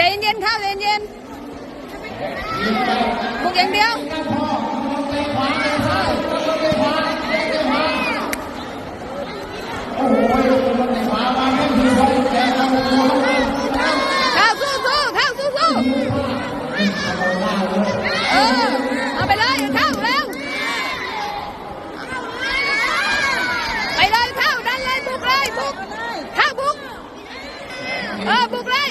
ใจเย็นๆข้าวใจเย็นบุกอย่างเดียวข้าวสู้สู้ข้าวสู้สู้เออเอาไปเลยข้าวเร็วไปเลยข้าวดันเลยบุกเลยบุกข้าวบุกเออบุกเลย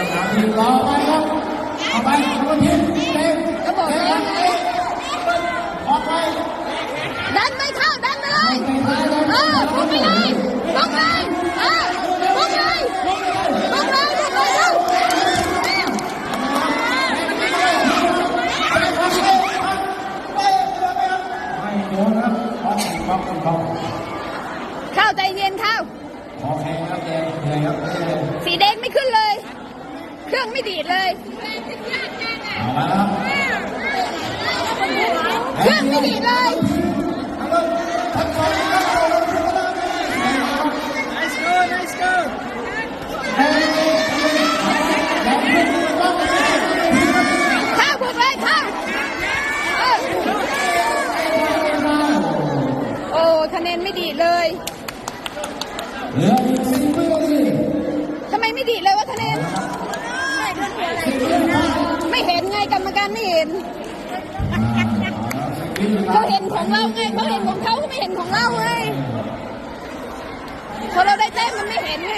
เอไปครับเอาไปคนที่เต็มระบบเต็มออไปดันไม่เข้าดันไปเลยเออพุ่งไปเปุ่งไปเออพุ่งปุ่งไปพุ่งไปเร็วไม่โดนครับองต้องต้องเข้าใจเย็นเข้างครับสีแดงไม่ขึ้นเลย เครื่องไม่ดีดเลยเครื่องไม่ดีดเลย กรรมการไม่เห็นเขาเห็นของเราไงเขาเห็นของเขาไม่เห็นของเราไงพอเราได้แจ้งมันไม่เห็นไง